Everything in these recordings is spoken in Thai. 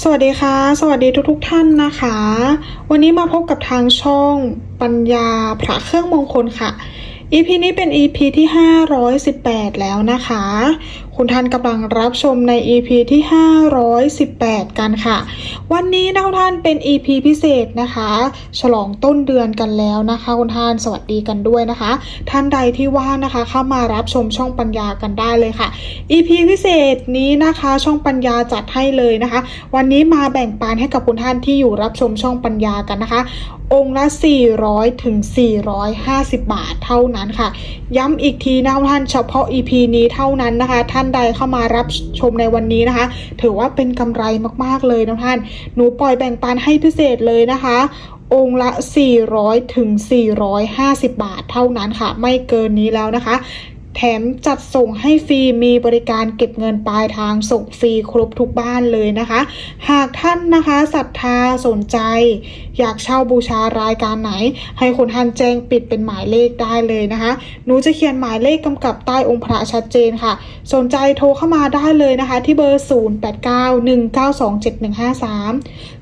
สวัสดีค่ะ สวัสดีทุกๆทท่านนะคะ วันนี้มาพบกับทางช่องปัญญาพระเครื่องมงคลค่ะ EP นี้เป็น EP ที่ 518 แล้วนะคะ คุณท่านกำลังรับชมใน EP ที่ 518 กันค่ะ วันนี้นะคุณท่านเป็น EP พิเศษนะคะ ฉลองต้นเดือนกันแล้วนะคะ คุณท่านสวัสดีกันด้วยนะคะ ท่านใดที่ว่างนะคะ เข้ามารับชมช่องปัญญากันได้เลยค่ะ EP พิเศษนี้นะคะ ช่องปัญญาจัดให้เลยนะคะ วันนี้มาแบ่งปันให้กับคุณท่านที่อยู่รับชมช่องปัญญากันนะคะ องค์ละ 400 ถึง 450 บาทเท่านั้นค่ะ ย้ำอีกทีนะท่านเฉพาะ EP นี้เท่านั้นนะคะ ท่านใดเข้ามารับชมในวันนี้นะคะ ถือว่าเป็นกำไรมากๆเลยนะท่าน หนูปล่อยแบ่งปันให้พิเศษเลยนะคะองค์ละ 400 ถึง 450 บาทเท่านั้นค่ะ ไม่เกินนี้แล้วนะคะ แถมจัดส่งให้ฟรีมีบริการเก็บเงินปลายทางส่งฟรีครบทุกบ้านเลยนะคะ หากท่านนะคะศรัทธาสนใจ อยากเช่าบูชารายการไหน ให้คนท่านแจ้งปิดเป็นหมายเลขได้เลยนะคะหนูจะเขียนหมายเลขกำกับใต้องค์พระชัดเจนค่ะ สนใจโทรเข้ามาได้เลยนะคะ ที่เบอร์ 0891927153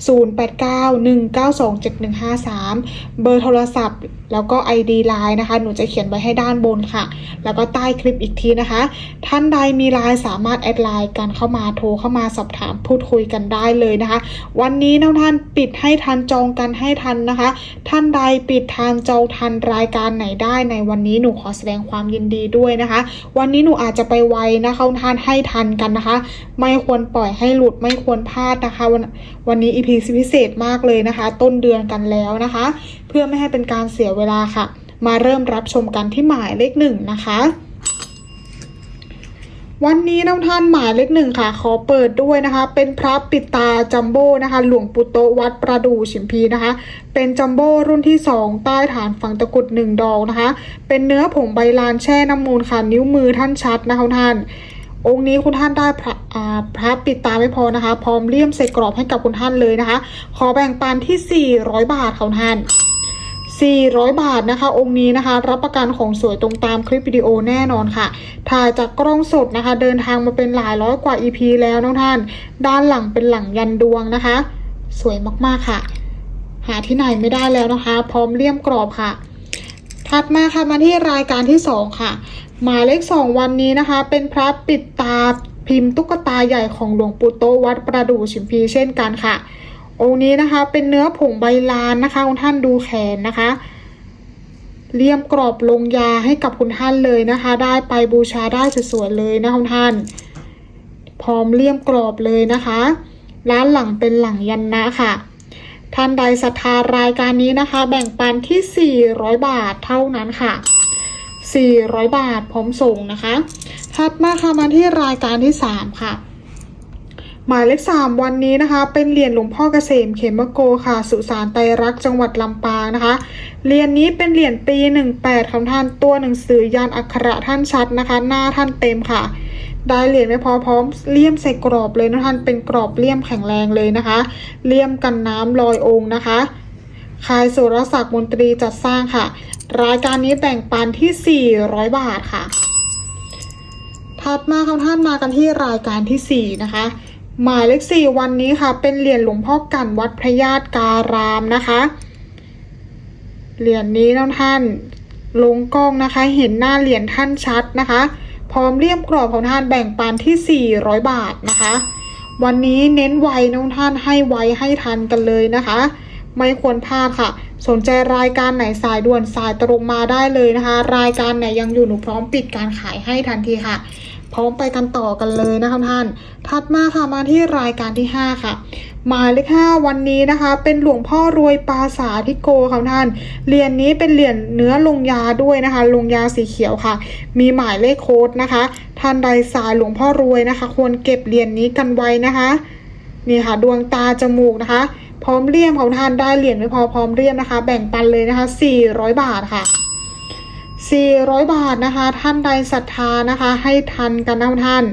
0891927153 เบอร์โทรศัพท์ แล้วก็ ID Line นะคะ หนูจะเขียนไว้ให้ด้านบนค่ะ แล้วก็ใต้คลิปอีกทีนะคะ ท่านใดมีไลน์สามารถแอดไลน์กันเข้ามาโทรเข้ามาสอบถามพูดคุยกันได้เลยนะคะ วันนี้นะท่านปิดให้ทันจองกันให้ทันนะคะ ท่านใดปิดทันจองทันรายการไหนได้ในวันนี้หนูขอแสดงความยินดีด้วยนะคะ วันนี้หนูอาจจะไปไวนะคะท่านให้ทันกันนะคะ ไม่ควรปล่อยให้หลุดไม่ควรพลาดนะคะ วันวันนี้ EP พิเศษมากเลยนะคะ ต้นเดือนกันแล้วนะคะ เพื่อไม่ให้เป็นการเสียเวลาค่ะ มาเริ่มรับชมกันที่หมายเลขหนึ่งนะคะวันนี้น้องท่านหมายเลขหนึ่งค่ะ ขอเปิดด้วยนะคะ เป็นพระปิตาจัมโบ้นะคะ หลวงปู่โตวัดประดู่ฉิมพีนะคะ เป็นจัมโบ้รุ่นที่สองใต้ฐานฝังตะกุดหนึ่งดอกนะคะ เป็นเนื้อผงใบลานแช่น้ำมูลค่ะ นิ้วมือท่านชัดนะคะท่าน องค์นี้คุณท่านได้พระพระปิดตาไม่พอนะคะ พร้อมเลี่ยมใส่กรอบให้กับคุณท่านเลยนะคะ ขอแบ่งปันที่ 400 บาทค่ะท่าน 400 บาทนะคะ องค์นี้นะคะ รับประกันของสวยตรงตามคลิปวิดีโอแน่นอนค่ะ ถ่ายจากกล้องสดนะคะ เดินทางมาเป็นหลายร้อยกว่า EP แล้วน้องท่าน ด้านหลังเป็นหลังยันดวงนะคะ สวยมากๆค่ะ หาที่ไหนไม่ได้แล้วนะคะ พร้อมเลี่ยมกรอบค่ะ ถัดมาค่ะมาที่รายการที่ 2 ค่ะ หมายเลข 2 วันนี้นะคะ เป็นพระปิดตาพิมพ์ตุ๊กตาใหญ่ของหลวงปู่โตวัดประดู่ฉิมพีเช่นกันค่ะ องค์นี้นะคะ เป็นเนื้อผงใบลานนะคะคุณท่านดูแขนนะคะเลี่ยมกรอบลงยาให้กับคุณท่านเลยนะคะ ได้ไปบูชาได้สวยๆเลยนะคุณท่าน พร้อมเลี่ยมกรอบเลยนะคะ ร้านหลังเป็นหลังยันนะค่ะ ท่านใดศรัทธารายการนี้นะคะ แบ่งปันที่ 400 บาทเท่านั้นค่ะ 400 บาทพร้อมส่งนะคะถัดมาค่ะมาที่รายการที่ 3 ค่ะ หมายเลข 3 วันนี้นะคะ เป็นเหรียญหลวงพ่อเกษมเขมโกค่ะ สุสานไตรักษ์จังหวัดลำปางนะคะ เหรียญนี้เป็นเหรียญปี 18ของท่านตัวหนังสือยานอักขระท่านชัดนะคะ หน้าท่านเต็มค่ะ ได้เหรียญไม่พอพร้อมเลี่ยมใส่กรอบเลยนะท่านเป็นกรอบเลี่ยมแข็งแรงเลยนะคะ เลี่ยมกันน้ำลอยองค์นะคะคายสุรศักดิ์มนตรีจัดสร้างค่ะ รายการนี้แบ่งปันที่ 400 บาทค่ะ ถัดมาค่ะท่านมากันที่รายการที่ 4 นะคะ หมายเลขสี่วันนี้ค่ะ เป็นเหรียญหลวงพ่อกันวัดพระญาติการามนะคะเหรียญนี้นท่านลงกล้องนะคะ เห็นหน้าเหรียญท่านชัดนะคะ พร้อมเลี่ยมกรอบของท่านแบ่งปันที่ 400 บาทนะคะ วันนี้เน้นไวนะท่านให้ไวให้ทันกันเลยนะคะ ไม่ควรพลาดค่ะ สนใจรายการไหนสายด่วนสายตรงมาได้เลยนะคะ รายการไหนยังอยู่หนูพร้อมปิดการขายให้ทันทีค่ะ พร้อมไปกันต่อกันเลยนะคะท่าน ถัดมาค่ะมาที่รายการที่ 5 ค่ะ หมายเลข5วันนี้นะคะ เป็นหลวงพ่อรวยปาสาธิโกค่ะท่าน เหรียญนนี้เป็นเหรียญเนื้อลงยาด้วยนะคะ ลงยาสีเขียวค่ะ มีหมายเลขโค้ดนะคะ ท่านใดสายหลวงพ่อรวยนะคะ ควรเก็บเหรียญนนี้กันไว้นะคะนี่ค่ะดวงตาจมูกนะคะ พร้อมเลี่ยมของท่านได้เหรียญไม่พอพร้อมเลี่ยมนะคะ แบ่งปันเลยนะคะ 400 บาทค่ะ 400 บาทนะคะ ท่านใดศรัทธานะคะ ให้ทันกันนะท่าน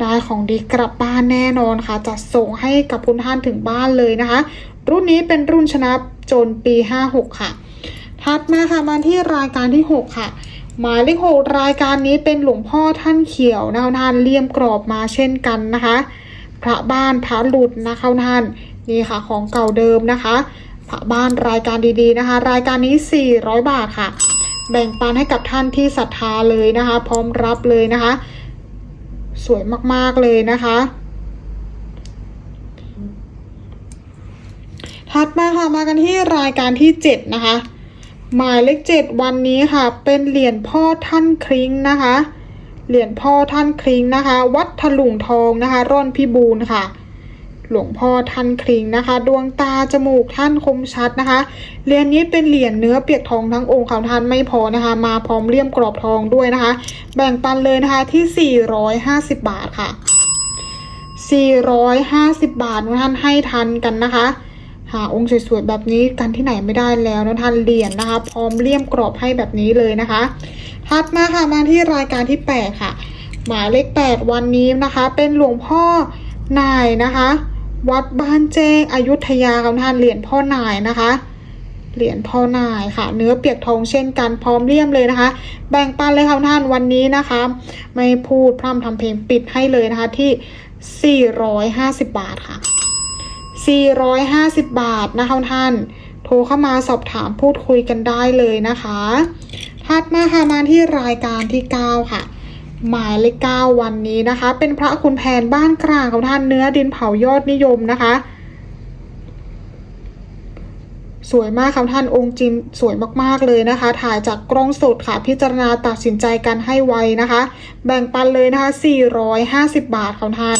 ได้ของดีกลับบ้านแน่นอนค่ะจะส่งให้กับคุณท่านถึงบ้านเลยนะคะ รุ่นนี้เป็นรุ่นชนะจนปี 56 ค่ะ ถัดมาค่ะมาที่รายการที่ 6 ค่ะหมายเลขหกรายการนี้เป็นหลวงพ่อท่านเขียวนะคะท่านเลี่ยมกรอบมาเช่นกันนะคะ พระบ้านพระหลุดนะคะท่านนี่ค่ะของเก่าเดิมนะคะ พระบ้านรายการดีๆนะคะ รายการนี้ 400 บาทค่ะ แบ่งปันให้กับท่านที่ศรัทธาเลยนะคะ พร้อมรับเลยนะคะ สวยมากๆเลยนะคะถัดมาค่ะมากันที่รายการที่ 7 นะคะ หมายเลขเจ็ดวันนี้ค่ะ เป็นเหรียญพ่อท่านคริงนะคะ เหรียญพ่อท่านคริงนะคะ วัดถลุงทองนะคะ ร่อนพิบูลค่ะ หลวงพ่อท่านคริงนะคะ ดวงตาจมูกท่านคมชัดนะคะเหรียญนี้เป็นเหรียญเนื้อเปียกทองทั้งองค์เขาท่านไม่พอนะคะ มาพร้อมเลี่ยมกรอบทองด้วยนะคะ แบ่งปันเลยนะคะที่ 450 บาทค่ะ 450 บาทท่านให้ทันกันนะคะหาองค์สวยๆแบบนี้กันที่ไหนไม่ได้แล้วนะท่านเหรียญนะคะ พร้อมเลี่ยมกรอบให้แบบนี้เลยนะคะถัดมาค่ะมาที่รายการที่ 8 ค่ะ หมายเลข 8 วันนี้นะคะ เป็นหลวงพ่อนายนะคะ วัดบ้านแจ้งอยุธยาค่ะท่านเหรียญพ่อนายนะคะ เหรียญพ่อนายค่ะ เนื้อเปียกทองเช่นกันพร้อมเลี่ยมเลยนะคะ แบ่งปันเลยค่ะท่านวันนี้นะคะ ไม่พูดพร่ำทำเพลงปิดให้เลยนะคะที่ 450 บาทค่ะ 450 บาทนะคะท่านโทรเข้ามาสอบถามพูดคุยกันได้เลยนะคะถัดมาค่ะมาที่รายการที่ 9 ค่ะ หมายเลข9วันนี้นะคะ เป็นพระคุณแผนบ้านกลางของท่านเนื้อดินเผายอดนิยมนะคะ สวยมากค่ะท่านองค์จินสวยมากๆเลยนะคะ ถ่ายจากกล้องสดค่ะ พิจารณาตัดสินใจกันให้ไวนะคะ แบ่งปันเลยนะคะ 450 บาทค่ะท่าน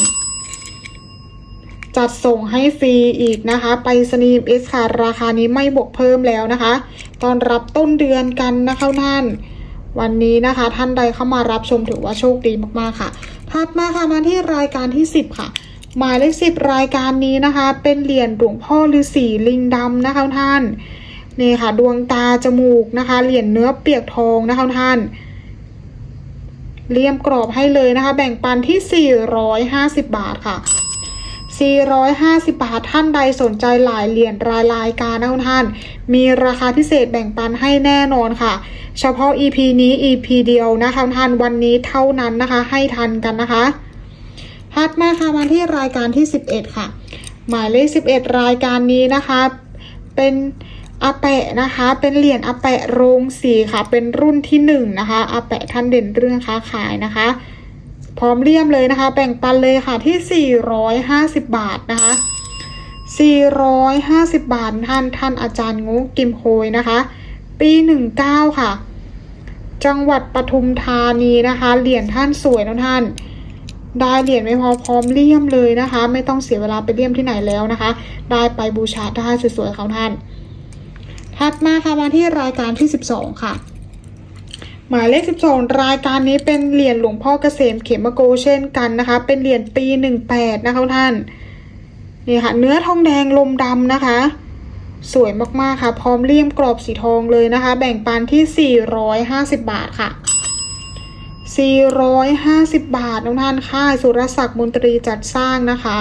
จัดส่งให้ฟรีอีกนะคะ ไปสนีมเอสค่ะราคานี้ไม่บวกเพิ่มแล้วนะคะ ตอนรับต้นเดือนกันนะคะท่าน วันนี้นะคะ ท่านใดเข้ามารับชมถือว่าโชคดีมากๆค่ะถัดมาค่ะมาที่รายการที่ 10 ค่ะ หมายเลขสิบรายการนี้นะคะ เป็นเหรียญหลวงพ่อฤาษีลิงดำนะคะท่านนี่ค่ะ ดวงตาจมูกนะคะ เหรียญเนื้อเปียกทองนะคะท่านเลี่ยมกรอบให้เลยนะคะ แบ่งปันที่ 450 บาทค่ะ 450 บาทท่านใดสนใจหลายเหรียญรายรายการนะท่าน มีราคาพิเศษแบ่งปันให้แน่นอนค่ะ เฉพาะ EP นี้ EP เดียวนะคะท่านวันนี้เท่านั้นนะคะให้ทันกันนะคะถัดมาค่ะมาที่รายการที่ 11 ค่ะ หมายเลข 11 รายการนี้นะคะเป็นอาแปะนะคะเป็นเหรียญอาแปะโรงสีค่ะ เป็นรุ่นที่หนึ่งนะคะอาแปะท่านเด่นเรื่องค้าขายนะคะ พร้อมเลี่ยมเลยนะคะ แบ่งปันเลยค่ะที่ 450 บาทนะคะ 450 บาทท่านท่านอาจารย์งุกิมโฮยนะคะ ปี 19 ค่ะ จังหวัดปทุมธานีนะคะ เหรียญท่านสวยนะท่าน ได้เหรียญไม่พอพร้อมเลี่ยมเลยนะคะ ไม่ต้องเสียเวลาไปเลี่ยมที่ไหนแล้วนะคะ ได้ไปบูชาได้สวยๆเของท่าน ถัดมาค่ะมาที่รายการที่ 12 ค่ะ หมายเลข 12 รายการนี้เป็นเหรียญหลวงพ่อเกษมเขมโกเช่นกันนะคะ เป็นเหรียญปี 18 นะคะท่าน นี่ค่ะ เนื้อทองแดงลมดำนะคะ สวยมากๆค่ะ พร้อมเลี่ยมกรอบสีทองเลยนะคะ แบ่งปันที่ 450 บาทค่ะ 450 บาทน้องท่านค่ายสุรศักดิ์มนตรีจัดสร้างนะคะ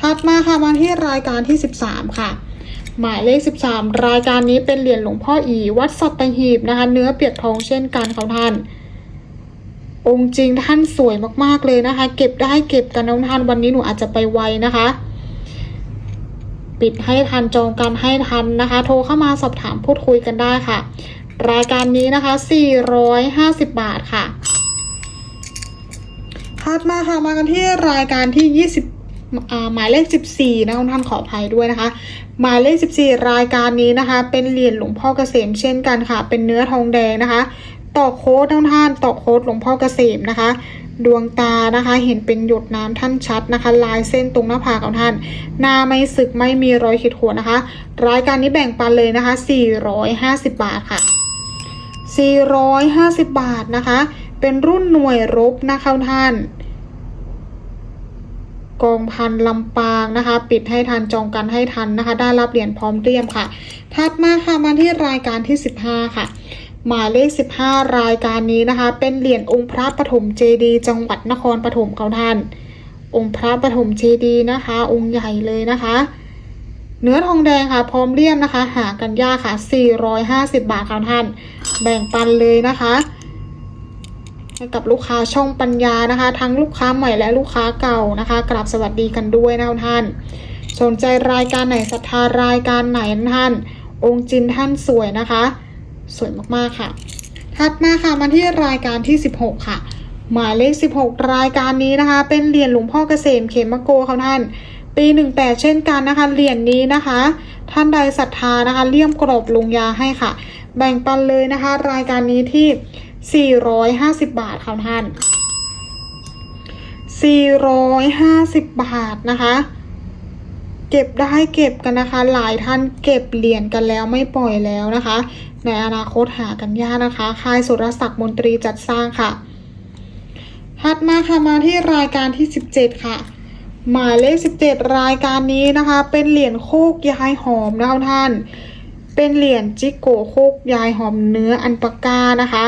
ถัดมาค่ะมาที่รายการที่ 13 ค่ะ หมายเลข 13 รายการนี้เป็นเหรียญหลวงพ่ออี วัดสัตหีบนะคะ เนื้อเปียกทองเช่นกันเขาท่าน องค์จริงท่านสวยมากๆเลยนะคะ เก็บได้เก็บกันน้องท่านวันนี้หนูอาจจะไปไวนะคะ ปิดให้ทันจองกันให้ทันนะคะ โทรเข้ามาสอบถามพูดคุยกันได้ค่ะ รายการนี้นะคะ 450 บาทค่ะถัดมาค่ะมากันที่รายการที่ 20หมายเลข 14 นะท่านขออภัยด้วยนะคะ หมายเลข 14 รายการนี้นะคะ เป็นเหรียญหลวงพ่อเกษมเช่นกันค่ะ เป็นเนื้อทองแดงนะคะ ต่อโค้ดท่านท่านต่อโค้ดหลวงพ่อเกษมนะคะ ดวงตานะคะ เห็นเป็นหยดน้ำท่านชัดนะคะ ลายเส้นตรงหน้าผากของท่าน หน้าไม่สึกไม่มีรอยขีดข่วนนะคะ รายการนี้แบ่งปันเลยนะคะ 450 บาทค่ะ 450 บาทนะคะ เป็นรุ่นหน่วยรบนะคะท่าน กองพันลำปางนะคะ ปิดให้ทันจองกันให้ทันนะคะ ได้รับเหรียญพร้อมเตรียมค่ะ ถัดมาค่ะมาที่รายการที่ 15 ค่ะหมายเลข 15 รายการนี้นะคะ เป็นเหรียญองค์พระปฐมเจดี จังหวัดนครปฐมเขาท่าน องค์พระปฐมเจดีนะคะ องค์ใหญ่เลยนะคะ เนื้อทองแดงค่ะ พร้อมเลี่ยมนะคะ หากันยากค่ะ 450 บาทค่ะท่าน แบ่งปันเลยนะคะ กับลูกค้าช่องปัญญานะคะ ทั้งลูกค้าใหม่และลูกค้าเก่านะคะกราบสวัสดีกันด้วยนะท่าน สนใจรายการไหนศรัทธารายการไหนท่าน องค์จินท่านสวยนะคะ สวยมากๆค่ะ ถัดมาค่ะมาที่รายการที่ 16 ค่ะ หมายเลข 16 รายการนี้นะคะ เป็นเหรียญหลวงพ่อเกษมเขมโกค่ะท่าน ปี18เช่นกันนะคะเหรียญนี้นะคะ ท่านใดศรัทธานะคะเลี่ยมกรอบลงยาให้ค่ะ แบ่งปันเลยนะคะ รายการนี้ที่ 450 บาทค่ะท่าน 450 บาทนะคะ เก็บได้เก็บกันนะคะ หลายท่านเก็บเหรียญกันแล้วไม่ปล่อยแล้วนะคะ ในอนาคตหากันยากนะคะค่ายสุรศักดิ์มนตรีจัดสร้างค่ะถัดมาค่ะมาที่รายการที่ 17 ค่ะ หมายเลข 17 รายการนี้นะคะ เป็นเหรียญโคกยายหอมนะคะท่าน เป็นเหรียญจิโกโคกยายหอมเนื้ออันปากานะคะ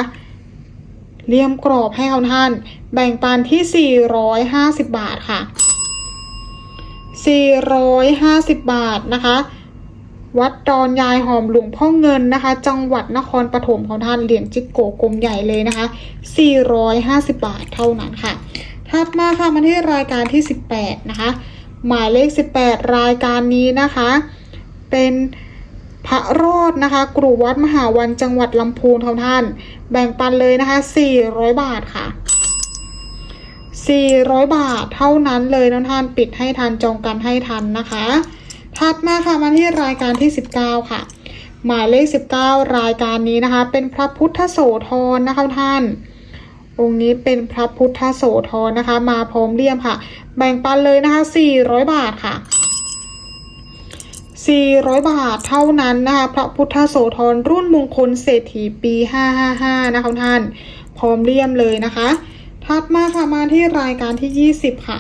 เลี่ยมกรอบให้ท่าน แบ่งปันที่ 450 บาทค่ะ 450 บาทนะคะ วัดดอนยายหอมหลวงพ่อเงินนะคะ จังหวัดนครปฐมของท่านเหรียญจิกโกกลมใหญ่เลยนะคะ 450 บาทเท่านั้นค่ะ ถัดมาค่ะมาที่รายการที่ 18 นะคะ หมายเลข 18 รายการนี้นะคะ เป็น พระรอดนะคะกรุวัดมหาวันจังหวัดลำพูนของท่าน แบ่งปันเลยนะคะ 400 บาทค่ะ 400 บาทเท่านั้นเลยนะท่านปิดให้ทันจองกันให้ทันนะคะ ถัดมาค่ะมาที่รายการที่ 19 ค่ะ หมายเลข 19 รายการนี้นะคะ เป็นพระพุทธโสธรนะคะท่าน องค์นี้เป็นพระพุทธโสธรนะคะ มาพร้อมเลี่ยมค่ะ แบ่งปันเลยนะคะ 400 บาทค่ะ 400 บาทเท่านั้นนะคะพระพุทธโสธรรุ่นมงคลเศรษฐีปี 555 นะคะท่าน พร้อมเลี่ยมเลยนะคะ ถัดมาค่ะมาที่รายการที่ 20 ค่ะ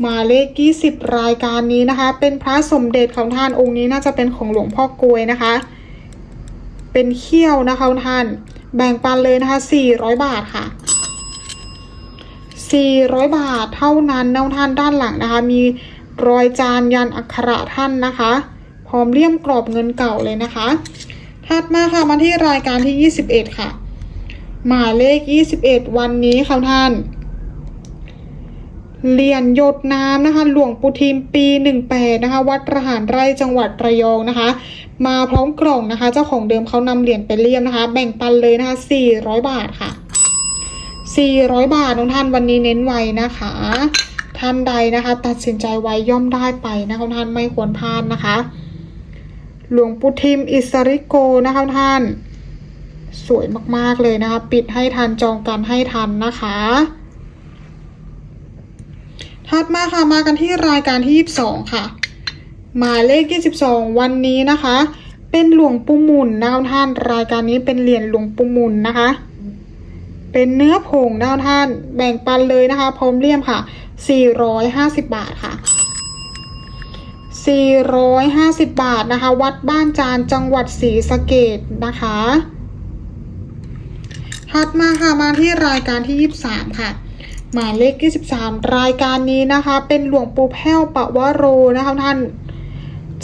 หมายเลข 20 รายการนี้นะคะ เป็นพระสมเด็จของท่านองค์นี้น่าจะเป็นของหลวงพ่อกลวยนะคะ เป็นเขี้ยวนะคะท่าน แบ่งปันเลยนะคะ 400 บาทค่ะ400 บาทเท่านั้นนะท่านด้านหลังนะคะ มีรอยจานยันอักขระท่านนะคะ พร้อมเลี่ยมกรอบเงินเก่าเลยนะคะ ถัดมาค่ะมาที่รายการที่ 21 ค่ะ หมายเลข 21 วันนี้ค่ะท่านเหรียญหยดน้ำนะคะ หลวงปู่ทิมปี 18 นะคะ วัดระหารไร่จังหวัดระยองนะคะ มาพร้อมกล่องนะคะ เจ้าของเดิมเขานำเหรียญไปเลี่ยมนะคะ แบ่งปันเลยนะคะ 400 บาทค่ะ 400 บาทน้องท่านวันนี้เน้นไว้นะคะ ท่านใดนะคะ ตัดสินใจไว้ย่อมได้ไปนะคะท่านไม่ควรพลาดนะคะ หลวงปู่ทิมอิสริโกนะคะท่าน สวยมากๆเลยนะคะ ปิดให้ทันจองกันให้ทันนะคะถัดมาค่ะมากันที่รายการที่ 22 ค่ะ หมายเลข 22 วันนี้นะคะ เป็นหลวงปู่หมุนนะคะท่าน รายการนี้เป็นเหรียญหลวงปู่หมุนนะคะ เป็นเนื้อผงนะคะท่าน แบ่งปันเลยนะคะ พร้อมเลี่ยมค่ะ 450 บาทค่ะ 450 บาทนะคะ วัดบ้านจานจังหวัดศรีสะเกดนะคะถัดมาค่ะมาที่รายการที่ 23 ค่ะ หมายเลข 23 รายการนี้นะคะ เป็นหลวงปู่แพ้วปะวะโรนะคะท่าน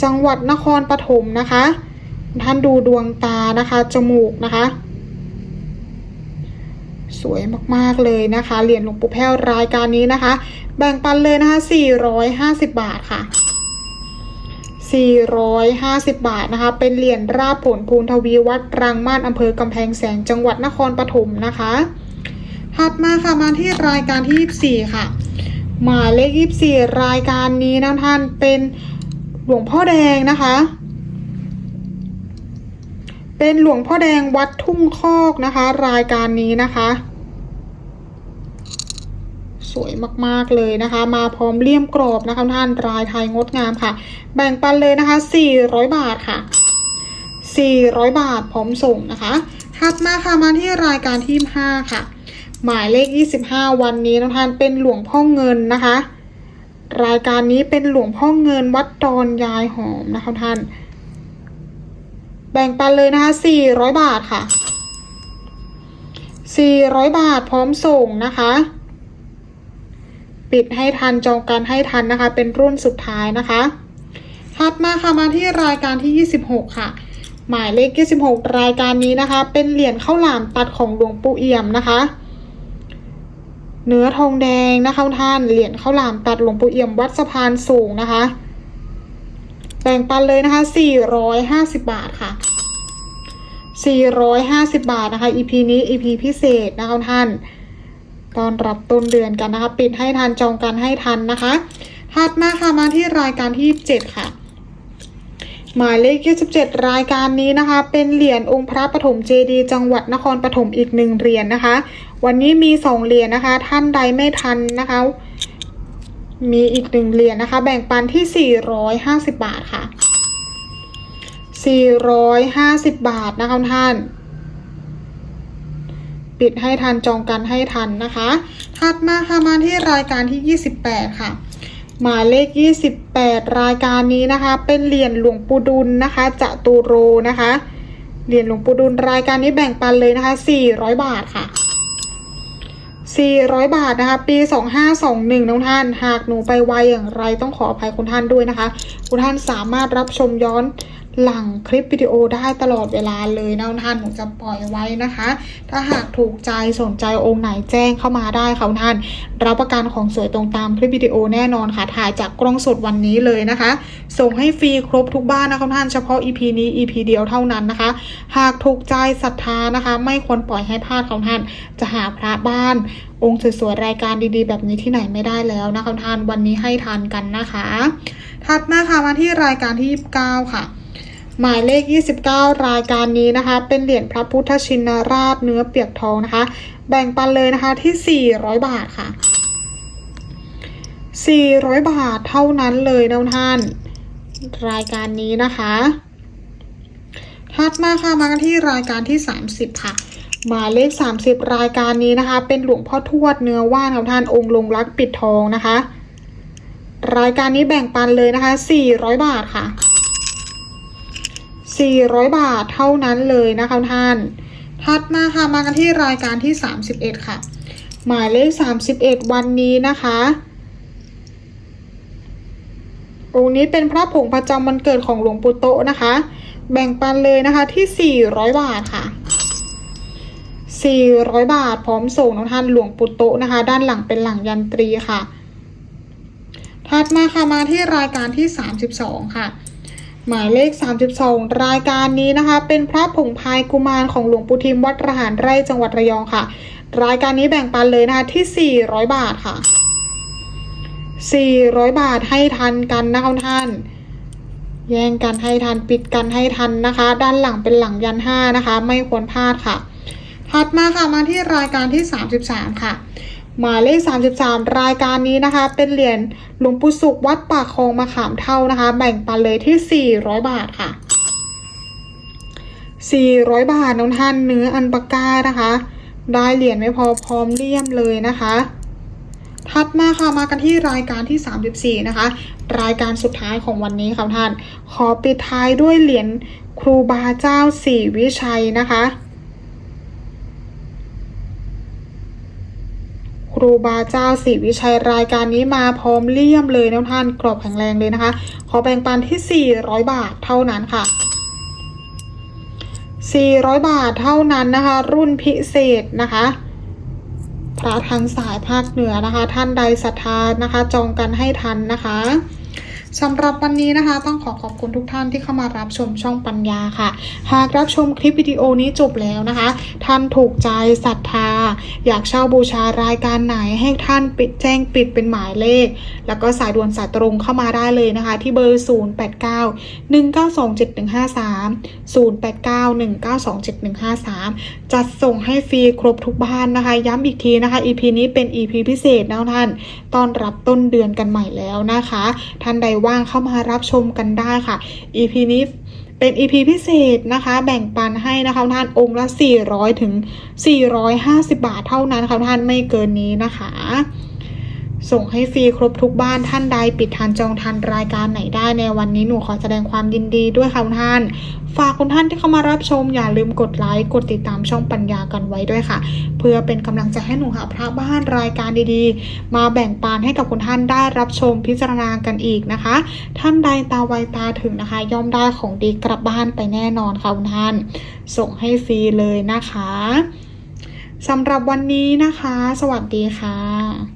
จังหวัดนครปฐมนะคะ ท่านดูดวงตานะคะ จมูกนะคะ สวยมากๆเลยนะคะเหรียญหลวงปู่แพ้วรายการนี้นะคะ แบ่งปันเลยนะคะ 450 บาทค่ะ 450 บาทนะคะ เป็นเหรียญราบผลภูนทวีวัดรังมาศอำเภอกำแพงแสนจังหวัดนครปฐมนะคะ ถัดมาค่ะมาที่รายการที่ 24 ค่ะ หมายเลข 24 รายการนี้นะท่านเป็นหลวงพ่อแดงนะคะ เป็นหลวงพ่อแดงวัดทุ่งคอกนะคะ รายการนี้นะคะ สวยมากๆเลยนะคะ มาพร้อมเลี่ยมกรอบนะคะท่านรายไทยงดงามค่ะ แบ่งปันเลยนะคะ 400 บาทค่ะ 400 บาทพร้อมส่งนะคะถัดมาค่ะมาที่รายการที่5ค่ะ หมายเลข 25 วันนี้นะท่านเป็นหลวงพ่อเงินนะคะ รายการนี้เป็นหลวงพ่อเงินวัดดอนยายหอมนะคะท่านแบ่งปันเลยนะคะ 400 บาทค่ะ 400 บาทพร้อมส่งนะคะ ปิดให้ทันจองกันให้ทันนะคะ เป็นรุ่นสุดท้ายนะคะถัดมาค่ะมาที่รายการที่ 26 ค่ะ หมายเลข 26 รายการนี้นะคะ เป็นเหรียญข้าวหลามตัดของหลวงปู่เอี่ยมนะคะเนื้อทองแดงนะคะท่านเหรียญข้าวหลามตัดหลวงปู่เอี่ยมวัดสะพานสูงนะคะ แบ่งปันเลยนะคะ 450 บาทค่ะ 450 บาทนะคะ EP นี้ EP พิเศษนะคะท่าน ตอนรับต้นเดือนกันนะคะ ปิดให้ทันจองกันให้ทันนะคะถัดมาค่ะมาที่รายการที่27ค่ะ หมายเลข27รายการนี้นะคะ เป็นเหรียญองค์พระปฐมเจดีย์จังหวัดนครปฐมอีกหนึ่งเหรียญนะคะ วันนี้มีสองเหรียญนะคะ ท่านใดไม่ทันนะคะ มีอีกหนึ่งเหรียญนะคะ แบ่งปันที่ 450 บาทค่ะ 450 บาทนะคะท่าน ปิดให้ทันจองกันให้ทันนะคะ ถัดมาค่ะมาที่รายการที่ 28 ค่ะ หมายเลข 28 รายการนี้นะคะ เป็นเหรียญหลวงปู่ดุลนะคะจะตุโรนะคะเหรียญหลวงปู่ดุลรายการนี้แบ่งปันเลยนะคะ 400 บาทค่ะ 400 บาทนะคะ ปี 2521น้องท่าน หากหนูไปไวอย่างไรต้องขออภัยคุณท่านด้วยนะคะ คุณท่านสามารถรับชมย้อน หลังคลิปวิดีโอได้ตลอดเวลาเลยนะคุณท่านหนูจะปล่อยไว้นะคะ ถ้าหากถูกใจสนใจองค์ไหนแจ้งเข้ามาได้ค่ะคุณท่านรับประกันของสวยตรงตามคลิปวิดีโอแน่นอนค่ะถ่ายจากกล้องสดวันนี้เลยนะคะ ส่งให้ฟรีครบทุกบ้านนะคะุณท่านเฉพาะ EP นี้ EP เดียวเท่านั้นนะคะ หากถูกใจศรัทธานะคะ ไม่ควรปล่อยให้พลาดค่ะคุณท่านจะหาพระบ้าน องค์สวยๆรายการดีๆ แบบนี้ที่ไหนไม่ได้แล้วนะคะุณท่านวันนี้ให้ทานกันนะคะ ถัดมาค่ะมาที่รายการที่ 29 ค่ะ หมายเลข 29 รายการนี้นะคะ เป็นเหรียญพระพุทธชินราชเนื้อเปียกทองนะคะ แบ่งปันเลยนะคะที่ 400 บาทค่ะ 400 บาทเท่านั้นเลยนะท่าน รายการนี้นะคะถัดมาค่ะมากันที่รายการที่ 30 ค่ะหมายเลข 30 รายการนี้นะคะ เป็นหลวงพ่อทวดเนื้อว่านของท่านองค์ลงรักปิดทองนะคะ รายการนี้แบ่งปันเลยนะคะ 400 บาทค่ะ 400 บาทเท่านั้นเลยนะคะท่าน ถัดมาค่ะมากันที่รายการที่ 31 ค่ะ หมายเลข 31 วันนี้นะคะองค์นี้เป็นพระผงประจำวันเกิดของหลวงปู่โตนะคะ แบ่งปันเลยนะคะที่ 400 บาทค่ะ 400 บาทพร้อมส่งน้องท่านหลวงปู่โตนะคะ ด้านหลังเป็นหลังยันตรีค่ะ ถัดมาค่ะมาที่รายการที่ 32 ค่ะ หมายเลข 32 รายการนี้นะคะ เป็นพระผงพายกุมารของหลวงปู่ทิมวัดระหารไร่จังหวัดระยองค่ะ รายการนี้แบ่งปันเลยนะคะที่ 400 บาทค่ะ 400 บาทให้ทันกันนะคะท่าน แย่งกันให้ทันปิดกันให้ทันนะคะ ด้านหลังเป็นหลังยันห้านะคะ ไม่ควรพลาดค่ะ ถัดมาค่ะมาที่รายการที่ 33 ค่ะ หมายเลข 33 รายการนี้นะคะ เป็นเหรียญหลวงปู่สุขวัดปากคลองมะขามเท่านะคะ แบ่งปันเลยที่ 400 บาทค่ะ 400 บาทน้องท่านเนื้ออันปาก้านะคะ ได้เหรียญไม่พอพร้อมเลี่ยมเลยนะคะ ถัดมาค่ะมากันที่รายการที่ 34 นะคะ รายการสุดท้ายของวันนี้ค่ะท่าน ขอปิดท้ายด้วยเหรียญครูบาเจ้าสี่วิชัยนะคะ ครูบาเจ้าศรีวิชัยรายการนี้มาพร้อมเลี่ยมเลยนะท่านกรอบแข็งแรงเลยนะคะ ขอแบ่งปันที่ 400 บาทเท่านั้นค่ะ 400 บาทเท่านั้นนะคะ รุ่นพิเศษนะคะพระทางสายภาคเหนือนะคะ ท่านใดศรัทธานะคะ จองกันให้ทันนะคะ สำหรับวันนี้นะคะ ต้องขอขอบคุณทุกท่านที่เข้ามารับชมช่องปัญญาค่ะ หากรับชมคลิปวิดีโอนี้จบแล้วนะคะ ท่านถูกใจศรัทธา อยากเช่าบูชารายการไหนให้ท่านปิดแจ้งปิดเป็นหมายเลข แล้วก็สายด่วนสายตรงเข้ามาได้เลยนะคะ ที่เบอร์ 0891927153 0891927153 จัดส่งให้ฟรีครบทุกบ้านนะคะ ย้ำอีกทีนะคะ EP นี้เป็น EP พิเศษนะท่านต้อนรับต้นเดือนกันใหม่แล้วนะคะ ท่านใดว่างเข้ามารับชมกันได้ค่ะ EP นี้เป็น EP พิเศษนะคะ แบ่งปันให้นะคะท่านองค์ละ 400 ถึง 450 บาทเท่านั้นค่ะท่านไม่เกินนี้นะคะ ส่งให้ฟรีครบทุกบ้านท่านใดปิดทันจองทันรายการไหนได้ในวันนี้หนูขอแสดงความยินดีด้วยค่ะคุณท่าน ฝากคุณท่านที่เข้ามารับชมอย่าลืมกดไลค์กดติดตามช่องปัญญากันไว้ด้วยค่ะ เพื่อเป็นกำลังใจให้หนูหาพระบ้านรายการดีๆ มาแบ่งปันให้กับคุณท่านได้รับชมพิจารณากันอีกนะคะ ท่านใดตาไวตาถึงนะคะ ย่อมได้ของดีกลับบ้านไปแน่นอนค่ะคุณท่าน ส่งให้ฟรีเลยนะคะสำหรับวันนี้นะคะ สวัสดีค่ะ